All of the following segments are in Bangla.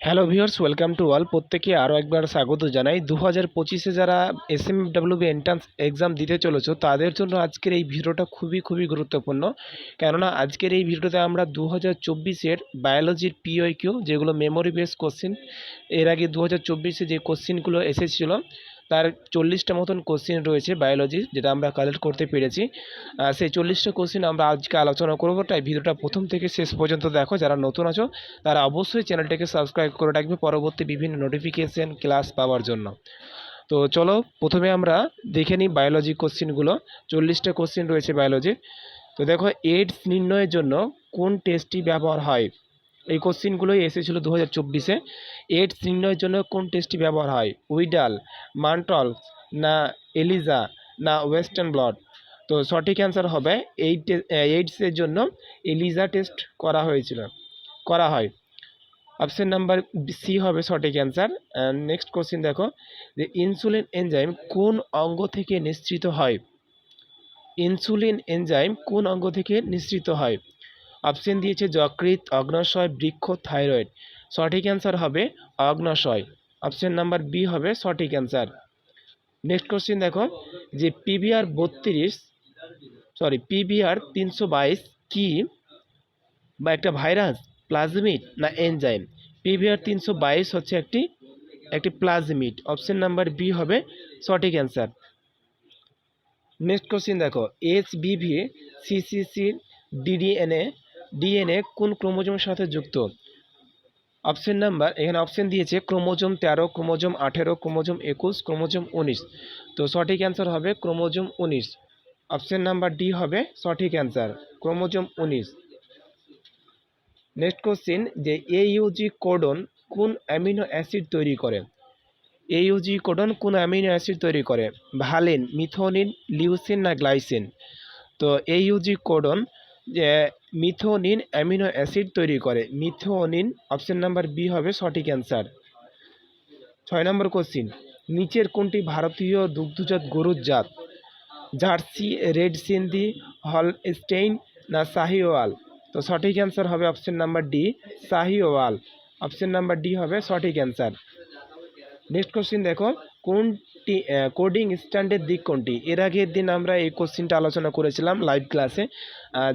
Hello viewers welcome to all প্রত্যেকে আরও একবার স্বাগত জানাই। দু হাজার পঁচিশে যারা S M WB entrance exam দিতে চলেছ, তাদের জন্য আজকের এই ভিডিওটা খুবই খুবই গুরুত্বপূর্ণ। কেননা আজকের এই ভিডিওতে আমরা দু হাজার চব্বিশের বায়োলজির পিওই কিউ যেগুলো মেমোরি বেস কোশ্চিন এর আগে দু হাজার চব্বিশে যে কোশ্চিনগুলো এসেছিল তার চল্লিশটা মতন কোশ্চেন রয়েছে বায়োলজি যেটা আমরা কালেক্ট করতে পেরেছি। সেই চল্লিশটা কোশ্চেন আমরা আজকে আলোচনা করব। তাই ভিডিওটা প্রথম থেকে শেষ পর্যন্ত দেখো। যারা নতুন আছো, তারা অবশ্যই চ্যানেলটাকে সাবস্ক্রাইব করে রাখবে পরবর্তী বিভিন্ন নোটিফিকেশন ক্লাস পাওয়ার জন্য। তো চলো, প্রথমে আমরা দেখে নিই বায়োলজি কোশ্চেনগুলো চল্লিশটা কোশ্চেন রয়েছে বায়োলজির তো দেখো এইডস নির্ণয়ের জন্য কোন টেস্টটি ব্যবহার হয়? এই কোশ্চেনগুলোই এসেছিল দু হাজার চব্বিশে। এইডস নির্ণয়ের জন্য কোন টেস্টটি ব্যবহার হয়? উইডাল, মান্টল, না এলিজা, না ওয়েস্টার্ন ব্লড? তো সঠিক অ্যান্সার হবে এই এইডসের জন্য এলিজা টেস্ট করা হয়েছিল, করা হয়। অপশন নাম্বার সি হবে সঠিক অ্যান্সার নেক্সট কোশ্চেন দেখো, যে ইনসুলিন এনজাইম কোন অঙ্গ থেকে নিঃসৃত হয়? ইনসুলিন এনজাইম কোন অঙ্গ থেকে নিঃসৃত হয়? অপশন দিয়েছে যকৃৎ অগ্নাশয় বৃক্ষ থাইরয়েড। সঠিক অ্যান্সার হবে অগ্নাশয়। অপশন নাম্বার বি হবে সঠিক অ্যান্সার নেক্সট কোশ্চেন দেখো, যে পিভিআর বত্রিশ সরি পিভিআর তিনশো বাইশ কি বা একটা ভাইরাস, প্লাজমিড না এনজাইম? পিভিআর তিনশো বাইশ হচ্ছে একটি একটি প্লাজমিড। অপশন নাম্বার বি হবে সঠিক অ্যান্সার নেক্সট কোশ্চেন দেখো H BV CCC DDNA DNA কোন ক্রোমোজোমের সাথে যুক্ত? অপশন নাম্বার এখানে অপশন দিয়েছে ক্রোমোজোম তেরো, ক্রোমোজোম আঠেরো, ক্রোমোজোম একুশ, ক্রোমোজোম উনিশ। তো সঠিক অ্যান্সার হবে ক্রোমোজোম উনিশ। অপশন নাম্বার ডি হবে সঠিক অ্যান্সার ক্রোমোজোম উনিশ। নেক্সট কোশ্চেন যে এইউজি কোডন কোন অ্যামিনো অ্যাসিড তৈরি করে? এইউজি কোডন কোন অ্যামিনো অ্যাসিড তৈরি করে? ভালিন, মিথোনিন, লিউসিন না গ্লাইসিন? তো এইউজি কোডন যে মিথোনিন অ্যামিনো অ্যাসিড তৈরি করে। মিথোনিন অপশন নাম্বার বি হবে সঠিক অ্যান্সার ছয় নম্বর কোশ্চিন নিচের কোনটি ভারতীয় দুগ্ধজাত গরুর জাত? জার্সি, রেড সিন্ধি হল স্টেইন না শাহিওয়াল তো সঠিক অ্যান্সার হবে option number D Sahiwal option number D হবে সঠিক অ্যান্সার নেক্সট কোশ্চিন দেখো কোনটি কোডিং স্ট্যান্ডের দিক কোনটি? এর আগের দিন আমরা এই কোশ্চিনটা আলোচনা করেছিলাম লাইভ ক্লাসে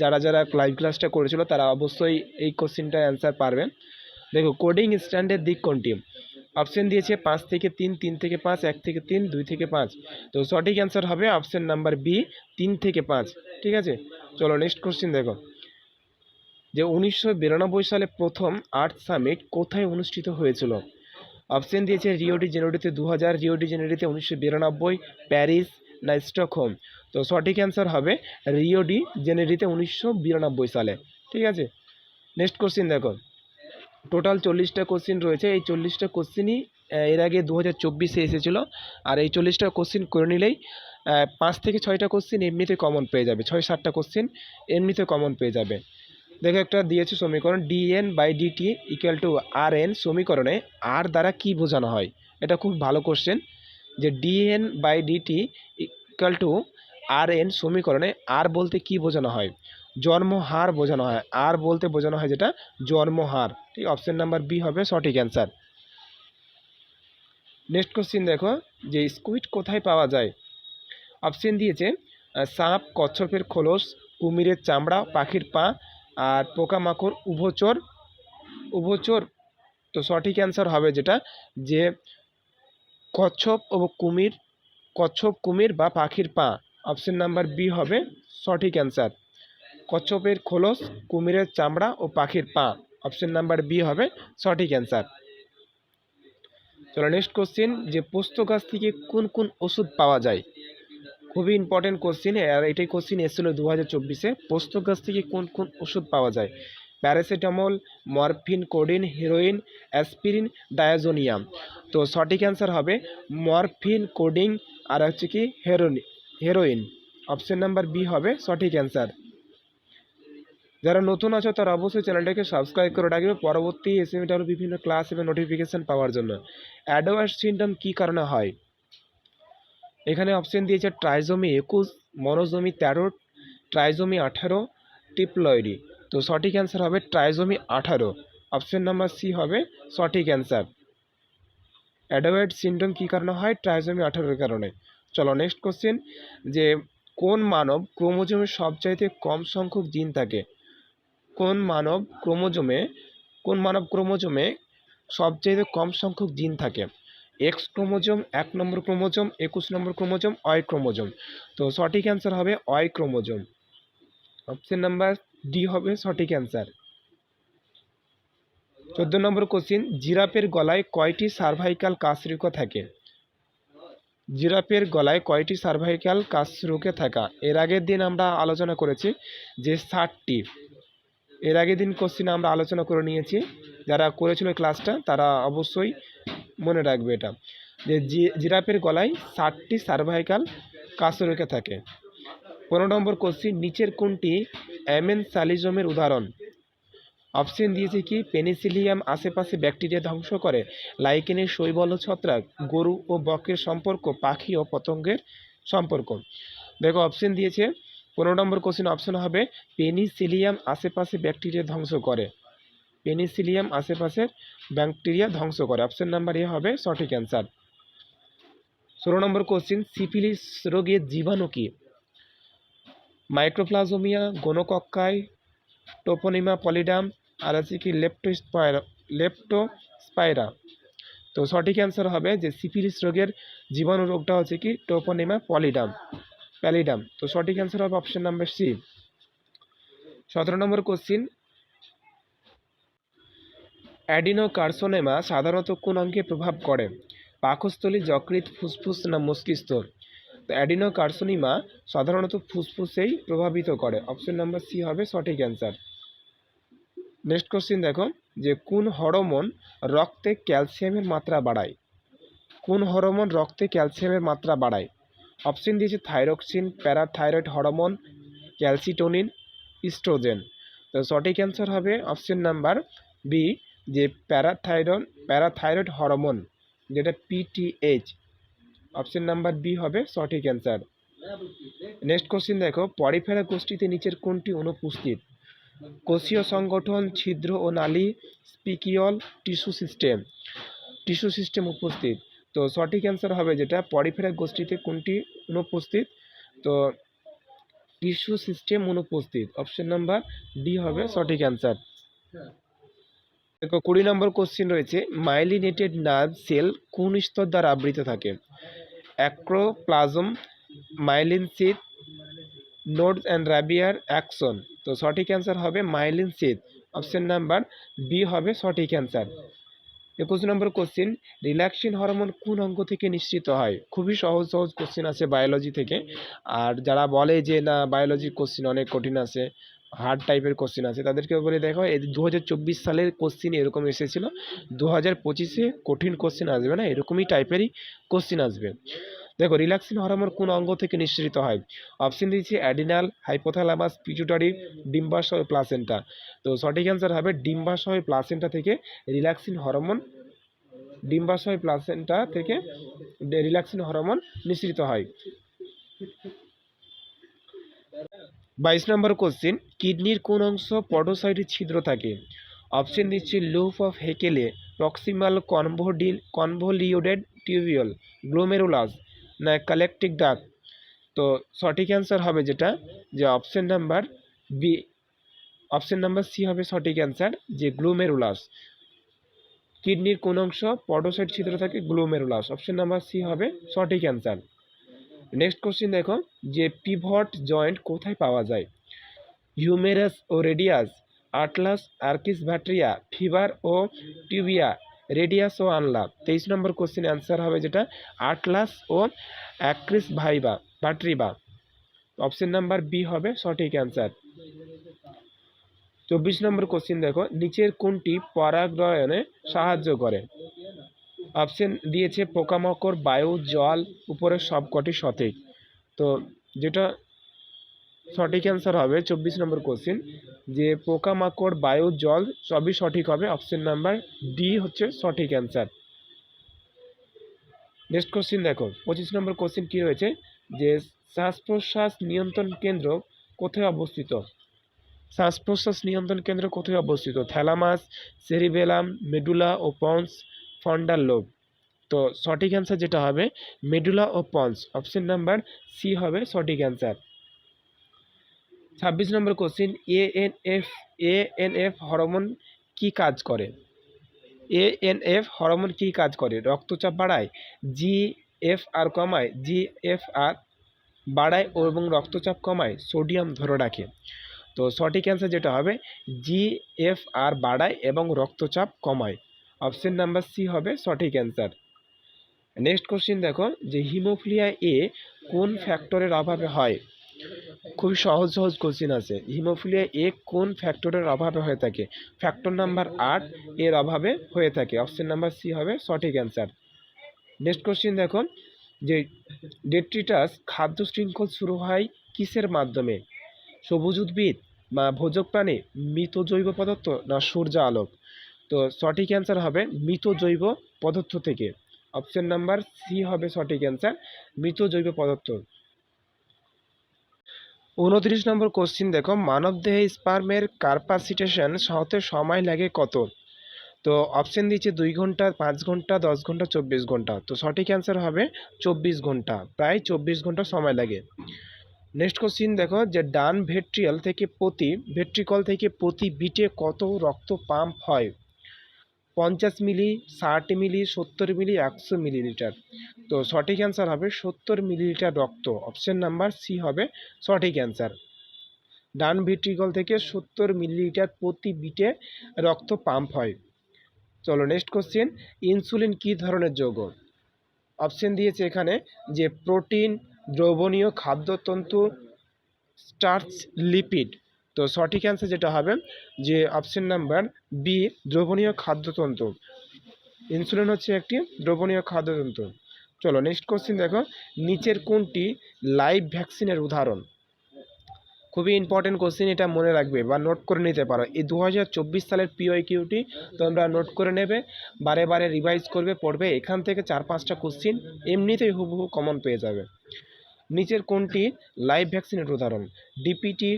যারা যারা লাইভ ক্লাসটা করেছিল তারা অবশ্যই এই কোশ্চিনটার অ্যান্সার পারবেন। দেখো কোডিং স্ট্যান্ডের দিক কোনটি? অপশন দিয়েছে পাঁচ থেকে তিন তিন থেকে পাঁচ, এক থেকে তিন, দুই থেকে পাঁচ। তো সঠিক অ্যান্সার হবে অপশন নাম্বার বি তিন থেকে পাঁচ। ঠিক আছে? চলো নেক্সট কোশ্চিন দেখো। যে উনিশশো বিরানব্বই সালে প্রথম আর্থ সামিট কোথায় অনুষ্ঠিত হয়েছিল? অপশন দিয়েছে রিওডি জেনেরিতে দু হাজার রিওডি জেনেরিতে উনিশশো বিরানব্বই প্যারিস না স্টকহোম তো সঠিক অ্যান্সার হবে রিওডি জেনেরিতে উনিশশো বিরানব্বই সালে। ঠিক আছে? নেক্সট কোশ্চিন দেখো। টোটাল চল্লিশটা কোশ্চিন রয়েছে। এই চল্লিশটা কোশ্চিনই এর আগে দু হাজার চব্বিশে এসেছিল। আর এই চল্লিশটা কোশ্চিন করে নিলেই পাঁচ থেকে ছয়টা কোশ্চিন এমনিতে কমন পেয়ে যাবে। ছয়, সাতটা কোশ্চিন এমনিতে কমন পেয়ে যাবে। দেখো একটা দিয়েছে সমীকরণ DN by DT equal to R N সমীকরণে আর দ্বারা কি বোঝানো হয়? এটা খুব ভালো কোশ্চেন যে DN by DT equal to R N সমীকরণে আর বলতে কি বোঝানো হয়? জন্মহার বোঝানো হয়। আর বলতে বোঝানো হয় যেটা জন্মহার ঠিক অপশন নাম্বার বি হবে সঠিক অ্যান্সার নেক্সট কোশ্চিন দেখো, যে স্কুইড কোথায় পাওয়া যায়? অপশন দিয়েছে সাপ, কচ্ছপের খোলস, কুমিরের চামড়া, পাখির পা আর পোকামাকড় উভচর উভচর, তো সঠিক অ্যান্সার হবে যেটা যে কচ্ছপ ও কুমির, কচ্ছপ কুমির বা পাখির পা। অপশন নাম্বার বি হবে সঠিক অ্যান্সার কচ্ছপের খোলস, কুমিরের চামড়া ও পাখির পা। অপশন নাম্বার বি হবে সঠিক অ্যান্সার চলো নেক্সট কোশ্চেন যে পোস্ত গাছ থেকে কোন কোন ওষুধ পাওয়া যায়? খুবই ইম্পর্টেন্ট কোশ্চিন আর এটাই কোশ্চিন এসেছিল দু হাজার চব্বিশে। পোস্ত গাছ থেকে কোন কোন ওষুধ পাওয়া যায়? Paracetamol morphine codeine heroin aspirin diazonium তো সঠিক অ্যান্সার হবে মরফিন কোডিং আর হচ্ছে কি heroin heroin option number B হবে সঠিক অ্যান্সার যারা নতুন আছো তারা অবশ্যই চ্যানেলটাকে সাবস্ক্রাইব করে রাখবে। পরবর্তী এসএমটার বিভিন্ন ক্লাস এবং নোটিফিকেশন পাওয়ার জন্য। অ্যাডোয়ার্স সিনডম কী কারণে হয়? এখানে অপশন দিয়েছে ট্রাইজোমি একুশ মনোজমি তেরো ট্রাইজোমি আঠারো টিপ্লয়েডি তো সঠিক অ্যান্সার হবে ট্রাইজোমি আঠারো। অপশন নাম্বার সি হবে সঠিক অ্যান্সার অ্যাডোয়েড সিন্ড্রোম কী কারণে হয়? ট্রাইজমি আঠারোর কারণে। চলো নেক্সট কোশ্চেন যে কোন মানব ক্রোমোজোমে সবচাইতে কম সংখ্যক জিন থাকে? কোন মানব ক্রোমোজোমে, কোন মানব ক্রোমোজোমে সবচাইতে কম সংখ্যক জিন থাকে? এক্স ক্রোমোজোম, এক নম্বর ক্রোমোজোম, একুশ নম্বর ক্রোমোজোম অয় ক্রোমোজোম। তো সঠিক অ্যান্সার হবে অয় ক্রোমোজোম। অপশন নাম্বার ডি হবে সঠিক অ্যান্সার চোদ্দ নম্বর কোশ্চিন জিরাফের গলায় কয়টি সার্ভাইকাল কাশরুক থাকে? জিরাফের গলায় কয়টি সার্ভাইকাল কাশরুকে থাকা? এর আগের দিন আমরা আলোচনা করেছি যে ষাটটি। এর আগের দিন কোশ্চিন আমরা আলোচনা করে নিয়েছি। যারা করেছিল ক্লাসটা তারা অবশ্যই মনে রাখবে এটা। যে জিরাফের গলায় ষাটটি সার্ভাইকাল কাশরুকে থাকে। পনেরো নম্বর কোশ্চিন নিচের কোনটি অ্যামেন সালিজমের উদাহরণ? অপশন দিয়েছে কি পেনিসিলিয়াম আশেপাশে ব্যাকটেরিয়া ধ্বংস করে লাইকেনের শৈবল ছত্রাক, গরু ও বকের সম্পর্ক, পাখি ও পতঙ্গের সম্পর্ক। দেখো অপশন দিয়েছে, পনেরো নম্বর কোশ্চেন অপশন হবে পেনিসিলিয়াম আশেপাশে ব্যাকটেরিয়া ধ্বংস করে। পেনিসিলিয়াম আশেপাশের ব্যাকটেরিয়া ধ্বংস করে। অপশন নাম্বার এ হবে সঠিক অ্যান্সার ষোলো নম্বর কোশ্চেন সিফিলিস রোগের জীবাণু কি? মাইক্রোপ্লাজোমিয়া গোনোকক্কাই টোপোনিমা পলিডাম আর আছে কি লেপ্টোস্পাইরা লেপ্টোস্পাইরা তো সঠিক অ্যান্সার হবে যে সিফিলিস রোগের জীবাণু রোগটা হচ্ছে কি? টোপোনিমা পলিডাম প্যালিডাম তো সঠিক অ্যান্সার হবে অপশন নাম্বার সি সতেরো নম্বর কোশ্চিন অ্যাডিনোকার্সোনেমা সাধারণত কোন অঙ্গে প্রভাব করে? পাকস্থলী যকৃৎ ফুসফুস না মস্তিষ্ক? তো অ্যাডিনোকার্সোনিমা সাধারণত ফুসফুসেই প্রভাবিত করে। অপশন নাম্বার সি হবে সঠিক অ্যান্সার। নেক্সট কোশ্চিন দেখো, যে কোন হরমোন রক্তে ক্যালসিয়ামের মাত্রা বাড়ায়? কোন হরমোন রক্তে ক্যালসিয়ামের মাত্রা বাড়ায়? অপশন দিয়েছে thyroxine, parathyroid hormone, calcitonin, oestrogen. তো সঠিক অ্যান্সার হবে অপশন নাম্বার বি যে প্যারাথাইরন, প্যারাথাইরয়েড হরমোন, যেটা পিটিএইচ অপশন নাম্বার বি হবে সঠিক অ্যান্সার। নেক্সট কোশ্চিন দেখো, পরিফেরা গোষ্ঠীতে নিচের কোনটি অনুপস্থিত? কোষীয় সংগঠন, ছিদ্র ও নালী স্পিকিয়ল টিস্যু সিস্টেম। টিস্যু সিস্টেম উপস্থিত। তো সঠিক অ্যান্সার হবে যেটা, পরিফেরা গোষ্ঠীতে কোনটি অনুপস্থিত? তো টিস্যু সিস্টেম অনুপস্থিত। অপশন নাম্বার ডি হবে সঠিক অ্যান্সার। দেখো, কুড়ি নম্বর কোশ্চিন রয়েছে মাইলিনেটেড নার্ভ সেল কোন স্তর দ্বারা আবৃত থাকে? Axoplasm myelin sheath nodes and Ranvier action তো সঠিক অ্যান্সার হবে myelin sheath option number B হবে সঠিক অ্যান্সার একুশ নম্বর কোশ্চিন রিল্যাক্সিন হরমোন কোন অঙ্গ থেকে নিশ্চিত হয়? খুবই সহজ সহজ কোশ্চিন আছে বায়োলজি থেকে। আর যারা বলে যে না বায়োলজির কোশ্চিন অনেক কঠিন আছে হার্ড টাইপের কোশ্চিন আছে। তাদেরকে বলে দেখো, এই দু হাজার চব্বিশ সালের কোশ্চিন এরকম এসেছিল দু হাজার পঁচিশে কঠিন কোশ্চিন আসবে না, এরকমই টাইপেরই কোশ্চিন আসবে। দেখো রিল্যাক্সিন হরমোন কোন অঙ্গ থেকে নিঃসৃত হয়? অপশন দিয়েছি অ্যাডিনাল হাইপোথ্যালামাস পিটুটারি ডিম্বাশয় প্লাসেন্টা তো সঠিক অ্যান্সার হবে ডিম্বাশয় প্লাসেন্টা থেকে রিল্যাক্সিন হরমোন, ডিম্বাশয় প্লাসেন্টা থেকে রিল্যাক্সিন হরমোন নিঃসৃত হয়। বাইশ নম্বর কোশ্চেন কিডনির কোন অংশ পডোসাইডে ছিদ্র থাকে? অপশন দিচ্ছি লুপ অফ হেকেলে প্রক্সিমাল কনভোডিল কনভোলিউডেড টিউবিউল গ্লোমেরুলাস না কালেকটিক ডাক তো সঠিক অ্যান্সার হবে যেটা যে option number B option number C হবে সঠিক অ্যান্সার যে গ্লুমেরুলাস কিডনির কোন অংশ পডোসাইড ছিদ্র থাকে গ্লুমেরুলাস অপশন নাম্বার সি হবে সঠিক অ্যান্সার নেক্সট কোশ্চিন দেখো, যে পিভট জয়েন্ট কোথায় পাওয়া যায়? হিউমেরাস ও radius atlas axis vertebra fever ও টিউবিয়া রেডিয়াস ও আনলা তেইশ নম্বর কোশ্চিন অ্যান্সার হবে যেটা আটলাস ও অ্যাক্রিস ভাইবা ভ্যাট্রিবা অপশন নাম্বার বি হবে সঠিক অ্যান্সার চব্বিশ নম্বর কোশ্চিন দেখো, নিচের কোনটি পরাগয়নে সাহায্য করে? অপশন দিয়েছে পোকামাকড়, বায়ু, জল উপরের সবকটি সঠিক। তো যেটা সঠিক অ্যান্সার হবে চব্বিশ নম্বর কোশ্চিন যে পোকামাকড়, বায়ু, জল সবই সঠিক হবে। অপশন নাম্বার ডি হচ্ছে সঠিক অ্যান্সার নেক্সট কোশ্চিন দেখো, পঁচিশ নম্বর কোশ্চিন কী রয়েছে? যে শ্বাস প্রশ্বাস নিয়ন্ত্রণ কেন্দ্র কোথায় অবস্থিত? শ্বাস প্রশ্বাস নিয়ন্ত্রণ কেন্দ্র কোথায় অবস্থিত? থ্যালামাস, সেরিবেলাম, মেডুলা ও পন্স ফন্ডাল লোভ তো সঠিক অ্যান্সার যেটা হবে মেডুলা ও পন্স অপশন নাম্বার সি হবে সঠিক অ্যান্সার ছাব্বিশ number question A N F A N F hormone কি কাজ করে? এ এন এফ হরমোন কি কাজ করে? রক্তচাপ বাড়ায় জি এফ আর কমায় জি এফ আর বাড়ায় এবং রক্তচাপ কমায়, সোডিয়াম ধরে রাখে। তো সঠিক অ্যান্সার যেটা হবে জি এফ আর বাড়ায় এবং রক্তচাপ কমায়। অপশন নাম্বার সি হবে সঠিক অ্যান্সার নেক্সট কোশ্চিন দেখো, যে হিমোফিলিয়া এ কোন ফ্যাক্টরের অভাবে হয়? খুবই সহজ সহজ কোশ্চিন আছে। হিমোফিলিয়া এ কোন ফ্যাক্টরের অভাবে হয়ে থাকে? ফ্যাক্টর নাম্বার আট এর অভাবে হয়ে থাকে। অপশন নাম্বার সি হবে সঠিক অ্যান্সার নেক্সট কোশ্চিন দেখো, যে ডেট্রিটাস খাদ্য শৃঙ্খল শুরু হয় কিসের মাধ্যমে? সবুজ উদ্ভিদ বা ভোজক প্রাণী, মৃত জৈব পদার্থ না সূর্য আলোক? তো সঠিক অ্যান্সার হবে মৃত জৈব পদার্থ থেকে। অপশন নাম্বার সি হবে সঠিক অ্যান্সার মৃত জৈব পদার্থ। উনত্রিশ নম্বর কোশ্চিন দেখো, মানবদেহে স্পার্মের কার্পাসিটেশন হতে সময় লাগে কত? তো অপশন দিচ্ছে দুই ঘণ্টা, পাঁচ ঘণ্টা, দশ ঘণ্টা, চব্বিশ ঘণ্টা। তো সঠিক অ্যান্সার হবে চব্বিশ ঘণ্টা, প্রায় চব্বিশ ঘণ্টা সময় লাগে। নেক্সট কোশ্চিন দেখো, যে ডান ভেট্রিয়াল থেকে প্রতি, ভেট্রিকল থেকে প্রতি বিটে কত রক্ত পাম্প হয়? পঞ্চাশ মিলি, ষাট মিলি, সত্তর মিলি, একশো মিলিলিটার। তো সঠিক অ্যান্সার হবে সত্তর মিলিলিটার রক্ত। অপশন নাম্বার সি হবে সঠিক অ্যান্সার ডান ভিট্রিকল থেকে সত্তর মিলিলিটার প্রতি বিটে রক্ত পাম্প হয়। চলো নেক্সট কোশ্চেন ইনসুলিন কী ধরনের যৌগ? অপশন দিয়েছে এখানে যে প্রোটিন দ্রবণীয় খাদ্যতন্তু স্টার্চ লিপিড তো সঠিক অ্যান্সার যেটা হবে যে অপশন নাম্বার বি দ্রবণীয় খাদ্যতন্তু ইনসুলিন হচ্ছে একটি দ্রবণীয় খাদ্যতন্তু চলো নেক্সট কোশ্চেন দেখো। নিচের কোনটি লাইভ ভ্যাকসিনের উদাহরণ? খুবই ইম্পর্টেন্ট কোশ্চেন এটা মনে রাখবে বা নোট করে নিতে পারো। এই দু হাজার চব্বিশ সালের পিওই কিউটি তোমরা নোট করে নেবে, বারে বারে রিভাইজ করবে, পড়বে, এখান থেকে চার পাঁচটা কোশ্চেন এমনিতেই হুবহু কমন পেয়ে যাবে। নিচের কোনটি লাইভ ভ্যাকসিনের উদাহরণ। DPT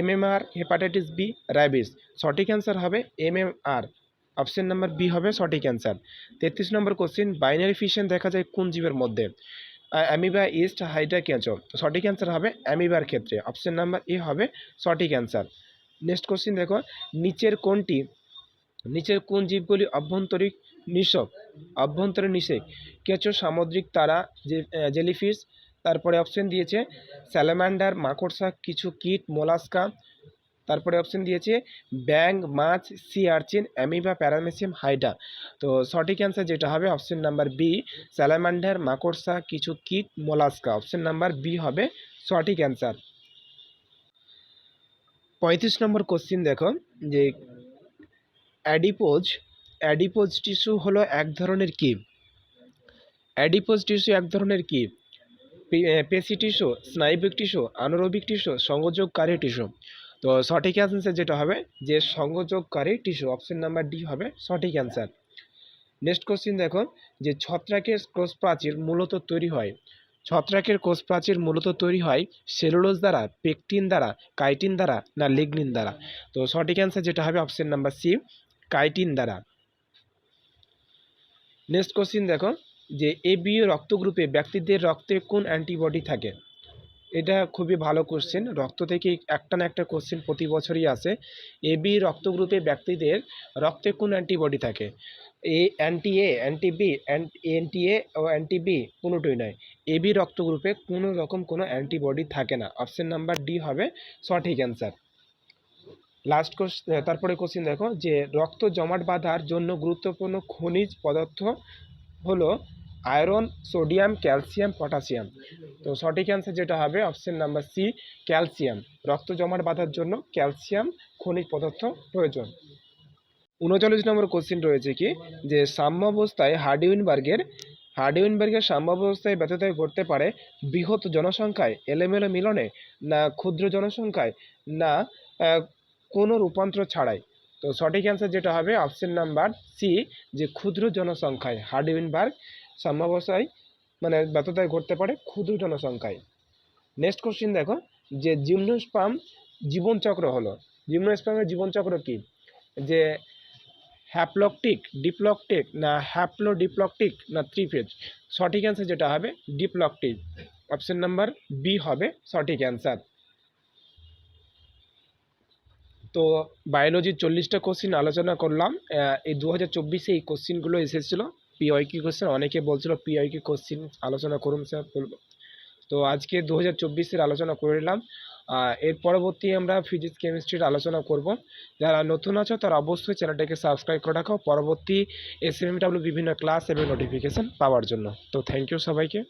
MMR hepatitis B rabies সঠিক অ্যান্সার হবে এমএমআর অপশন নাম্বার বি হবে সঠিক অ্যান্সার তেত্রিশ নম্বর কোশ্চেন বাইনারি ফিশন দেখা যায় কোন জীবের মধ্যে? অ্যামিবা ইস্ট হাইড্রা কেঁচো। সঠিক অ্যান্সার হবে অ্যামিবার ক্ষেত্রে। অপশন নাম্বার এ হবে সঠিক অ্যান্সার নেক্সট কোশ্চেন দেখো, নিচের কোনটি নিচের কোন জীবগুলি অভ্যন্তরীণ নিষেক? অভ্যন্তরীণ নিষেক। কেঁচো সামুদ্রিক তারা জেলিফিশ তারপরে অপশন দিয়েছে স্যালামান্ডার মাকড়সা, কিছু কীট, মোলাস্কা। তারপরে অপশন দিয়েছে ব্যাং মাছ sea urchin amoeba paramecium hydra. তো সঠিক অ্যান্সার যেটা হবে অপশন নাম্বার বি স্যালামান্ডার মাকড়সা, কিছু কীট, মোলাস্কা। অপশন নাম্বার বি হবে সঠিক অ্যান্সার পঁয়ত্রিশ নম্বর কোশ্চিন দেখো, যে অ্যাডিপোজ অ্যাডিপোজ টিস্যু হলো এক ধরনের কি অ্যাডিপোজ টিস্যু এক ধরনের কি পেশি টিস্যু, স্নায়বিক টিস্যু, আনুরবিক টিস্যু, সংযোগকারী টিস্যু। তো সঠিক অ্যান্সার যেটা হবে, যে সংযোগকারী টিস্যু অপশন নাম্বার ডি হবে সঠিক অ্যান্সার নেক্সট কোশ্চিন দেখো যে ছত্রাকের কোষ প্রাচীর মূলত তৈরি হয়। ছত্রাকের কোষ প্রাচীর মূলত তৈরি হয় সেলুলোজ দ্বারা পেকটিন দ্বারা কাইটিন দ্বারা, না লিগনিন দ্বারা। তো সঠিক অ্যান্সার যেটা হবে অপশন নাম্বার সি কাইটিন দ্বারা। নেক্সট কোশ্চিন দেখো যে এ এবি রক্ত গ্রুপে ব্যক্তিদের রক্তে কোন অ্যান্টিবডি থাকে? এটা খুবই ভালো কোশ্চেন রক্ত থেকে একটা না একটা কোশ্চেন প্রতি বছরই আসে। এবি রক্ত গ্রুপে ব্যক্তিদের রক্তে কোন অ্যান্টিবডি থাকে? A anti A anti B anti A O anti B কোনোটাই নয়। এবি রক্ত গ্রুপে কোনো রকম কোনো অ্যান্টিবডি থাকে না। অপশন নাম্বার ডি হবে সঠিক অ্যান্সার লাস্ট কোশ্চেন তারপরে কোশ্চেন দেখো যে রক্ত জমাট বাঁধার জন্য গুরুত্বপূর্ণ খনিজ পদার্থ হলো আয়রন, সোডিয়াম, ক্যালসিয়াম, পটাশিয়াম। তো সঠিক অ্যান্সার যেটা হবে অপশন নাম্বার সি ক্যালসিয়াম। রক্ত জমাট বাঁধার জন্য ক্যালসিয়াম খনিজ পদার্থ প্রয়োজন। উনচল্লিশ নম্বর কোশ্চেন রয়েছে কি? যে সাম্যাবস্থায় হার্ডিউইনবার্গের হার্ডিউইনবার্গের সাম্যাবস্থায় ব্যর্থতায় ঘটতে পারে বৃহৎ জনসংখ্যায়, এলোমেলো মিলনে, না ক্ষুদ্র জনসংখ্যায়, না কোনো রূপান্তর ছাড়াই। তো সঠিক অ্যান্সার যেটা হবে অপশন নাম্বার সি যে ক্ষুদ্র জনসংখ্যায় হার্ডিউইনবার্গ সাম্যাবস্থায় মানে ব্যর্থতায় ঘটতে পারে ক্ষুদ্র জনসংখ্যায়। নেক্সট কোশ্চিন দেখো, যে জিমনোস্পাম জীবনচক্র হলো। জিমনোস্পার্মের জীবনচক্র কী? যে হ্যাপ্লকটিক, ডিপ্লকটিক না হ্যাপ্লো ডিপ্লকটিক না থ্রিফেজ সঠিক অ্যান্সার যেটা হবে, ডিপ্লকটিক। অপশন নাম্বার বি হবে সঠিক অ্যান্সার তো বায়োলজির চল্লিশটা কোশ্চিন আলোচনা করলাম। এই দু হাজার চব্বিশে এই কোশ্চিনগুলো এসেছিল। পিওয়াইকি কোশ্চেন অনেকে বলছিল পিওয়াইকি কোশ্চিন আলোচনা করুন স্যার বলব। তো আজকে দু হাজার চব্বিশের আলোচনা করে নিলাম। এর পরবর্তী আমরা ফিজিক্স কেমিস্ট্রির আলোচনা করব। যারা নতুন আছো তারা অবশ্যই চ্যানেলটাকে সাবস্ক্রাইব করে রাখো। পরবর্তী এস এম ডাব্লিউ বিভিন্ন ক্লাস এবং নোটিফিকেশান পাওয়ার জন্য। তো থ্যাংক ইউ সবাইকে।